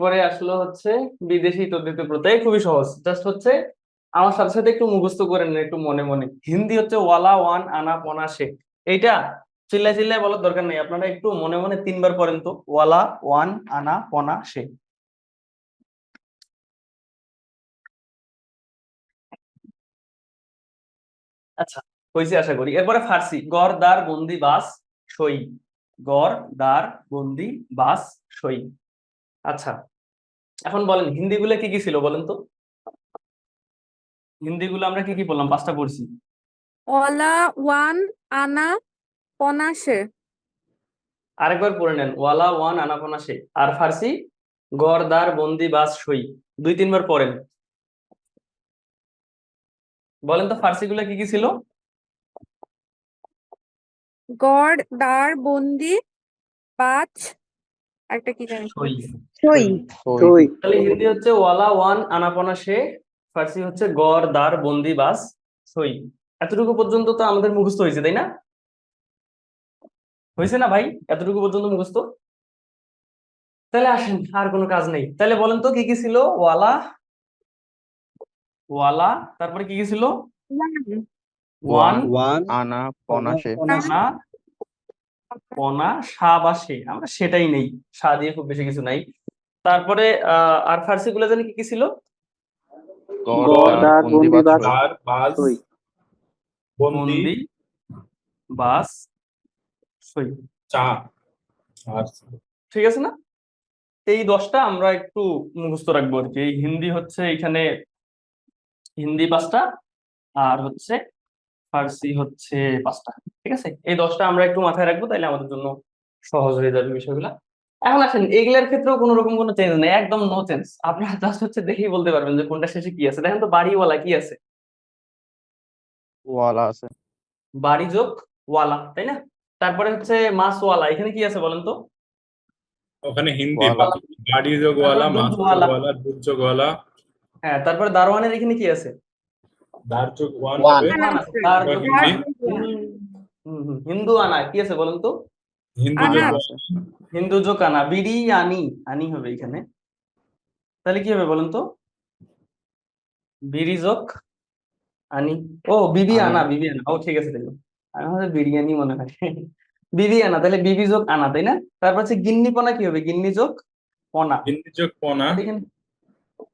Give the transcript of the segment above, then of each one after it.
এরপরে আসলো হচ্ছে বিদেশি তদ্ধিত প্রত্যয় খুবই সহজ। জাস্ট হচ্ছে আমার সাথে সাথে একটু মুখস্থ করে নেন একটু মনে মনে। হিন্দি হচ্ছে ওয়ালা ওয়ান আনা পনা শেখ এইটা চিল্লায় চিল্লায় বলার দরকার নেই। আপনারা একটু মনে মনে তিনবার পড়েন তো। ওয়ালা ওয়ান আনা পনা সে। আচ্ছা হয়েছে আশা করি। এরপরে ফার্সি। গড়, দার বন্দি বাস, সই। গড়, দার বন্দি বাস, সই। আচ্ছা। এখন বলেন হিন্দি গুলো কি কি ছিল বলেন তো? হিন্দি গুলো আমরা কি কি বললাম? পাঁচটা পড়ছি। ওয়ালা ওয়ান আনা পনাশে। আরেকবার পড়ে নেন। ওয়ালা ওয়ান আনাপনা সে আর ফার্সি গড় দার বন্দি বাস সই। দুই তিনবার পড়েন। বলেন তো ফার্সি গুলো কি কি ছিল? গড় দার বন্দি বাজ একটা কি জানি? সই। সই। সই। তাহলে হিন্দি হচ্ছে ওয়ালা ওয়ান আনাপনা সে ফার্সি হচ্ছে গড় দার বন্দি বাস সই। এতটুকু পর্যন্ত তো আমাদের মুখস্থ হয়েছে তাই না? হয়েছে না ভাই? এতটুকু পর্যন্ত মুখস্থ? তাহলে আসেন আর কোনো কাজ নেই। তাহলে বলেন তো কি কি ছিল? ওয়ালা ওয়ালা তারপরে কি কি ছিল? ওয়ান। ওয়ান আনা পনাশে না পনা সা বা সে। আমরা সেটাই নেই। সা দিয়ে খুব বেশি কিছু নাই। তারপরে আহ আর ফার্সি গুলো জানি কি কি ছিল? বাস বন্দি বন্দি বাস সই। চা ঠিক আছে না? এই দশটা আমরা একটু মুখস্থ রাখব আর কি। এই হিন্দি হচ্ছে এখানে হিন্দি পাঁচটা আর হচ্ছে ফার্সি হচ্ছে পাঁচটা ঠিক আছে? এই দশটা আমরা একটু মাথায় রাখব তাহলে আমাদের জন্য সহজ হয়ে যাবে বিষয়গুলা। এখন আসেন এগুলার ক্ষেত্রেও কোনো রকম কোনো চেঞ্জ নেই একদম নো চেঞ্জ আপনারা জাস্ট হচ্ছে দেখেই বলতে পারবেন যে কোনটা শেষে কি আছে। দেখেন তো বাড়িওয়ালা কি আছে? ওয়ালা আছে। বাড়ি যোগ ওয়ালা তাই না? তারপরে হচ্ছে মাসওয়ালা এখানে কি আছে বলেন তো? ওখানে হিন্দি ওয়ালা। গাড়ি যোগওয়ালা তারপর মাছ দুধওয়ালা। যোগওয়ালা দুধ যোগওয়ালা হ্যাঁ তারপরে দারোয়ানের এখানে কি আছে? দার যোগ ওয়ান ওয়ান। দার যোগ- দার তারপর যোগ- হিন্দি হুম, হুম, হিন্দু আনা কি আছে বলেন তো? হিন্দি। যোগ। আনা বিড়ি আনি আনি হবে এখানে। তাহলে কি হবে বলেন তো? বিড়ি যোগ আনি। ও বিবি আনা। বিবি আনা। ও ঠিক আছে তাই আমি হচ্ছে বিরিয়ানি মনে হয়। বিবি আনা তাহলে বিবি যোগ আনা তাই না? তারপর হচ্ছে গিন্নি পনা কি হবে? গিন্নি যোগ পনা। গিন্নি যোগ পনা।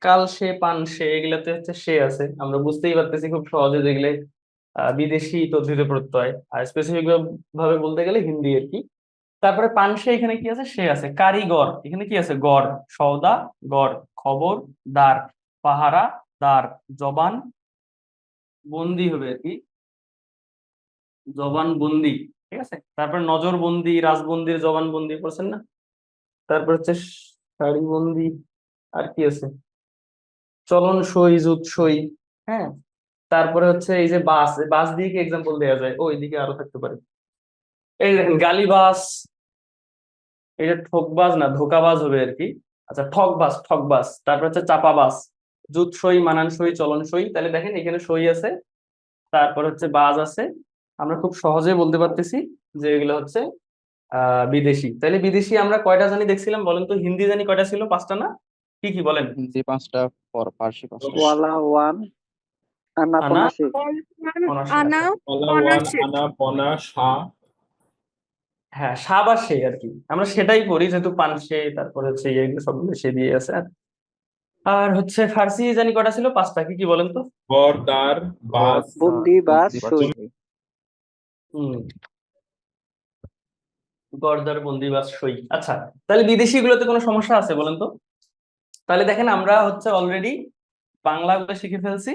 কাল সে পান সে এগুলাতে হচ্ছে সে আছে। আমরা বুঝতেই পারতেছি খুব সহজে যেগুলো বিদেশি তদ্ধিত প্রত্যয় আর স্পেসিফিক ভাবে বলতে গেলে হিন্দি আর কি। তারপরে পান সে এখানে কি আছে? সে আছে। কারিগর, এখানে কি আছে? গড়, সওদা, গড়, খবর দার পাহারা দার জবান, বন্দি হবে আর কি। জবান বন্দি, ঠিক আছে? তারপরে নজর বন্দি, রাজবন্দির জবান বন্দি পড়ছেন না? তারপর হচ্ছে শাড়ি বন্দি, আর কি আছে? চলন সই জুত সই হ্যাঁ? তারপরে হচ্ছে এই যে বাস বাস দিয়ে কি এক্সাম্পল দেওয়া যায়? ও, এদিকে আরও থাকতে পারে। এই দেখেন, গালিবাস এটা ঠকবাজ না, ধোকাবাজ হবে আর কি। আচ্ছা ঠকবাজ ঠকবাজ, তারপর হচ্ছে চাপাবাজ জুত সই, মানান সই, চলন সই, তাহলে দেখেন এখানে সই আছে, তারপর হচ্ছে বাজ আছে। আমরা খুব সহজে বলতে পারতেছি যে এগুলো হচ্ছে, আহ, বিদেশি। তাহলে বিদেশি আমরা কয়টা জানি দেখছিলাম বলেন তো? হিন্দি জানি কয়টা ছিল? পাঁচটা না? কি কি বলেন? হিন্দি পাঁচটা পর ফার্সি পাঁচটা। ওয়ালা ওয়ান আনা আনা? পনাশে পনাশে, আনা পনাশে। আনা পনা সা হ্যাঁ সাবা সে আর কি। আমরা সেটাই করি যেহেতু পান সে তারপর হচ্ছে এগুলো সবগুলো সে দিয়ে আছে। আর হচ্ছে ফার্সি জানি কটা ছিল? পাঁচটা। কি কি বলেন তো? গড় দার বাস। বন্দিবাস সই হম। গর্দার বন্দিবাস সই। আচ্ছা তাহলে বিদেশি গুলোতে কোনো সমস্যা আছে বলেন তো? তাহলে দেখেন আমরা হচ্ছে অলরেডি বাংলাগুলো শিখে ফেলছি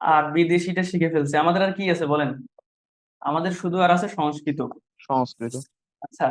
আর বিদেশিটা শিখে ফেলছি। আমাদের আর কি আছে বলেন? আমাদের শুধু আর আছে সংস্কৃত। সংস্কৃত। আচ্ছা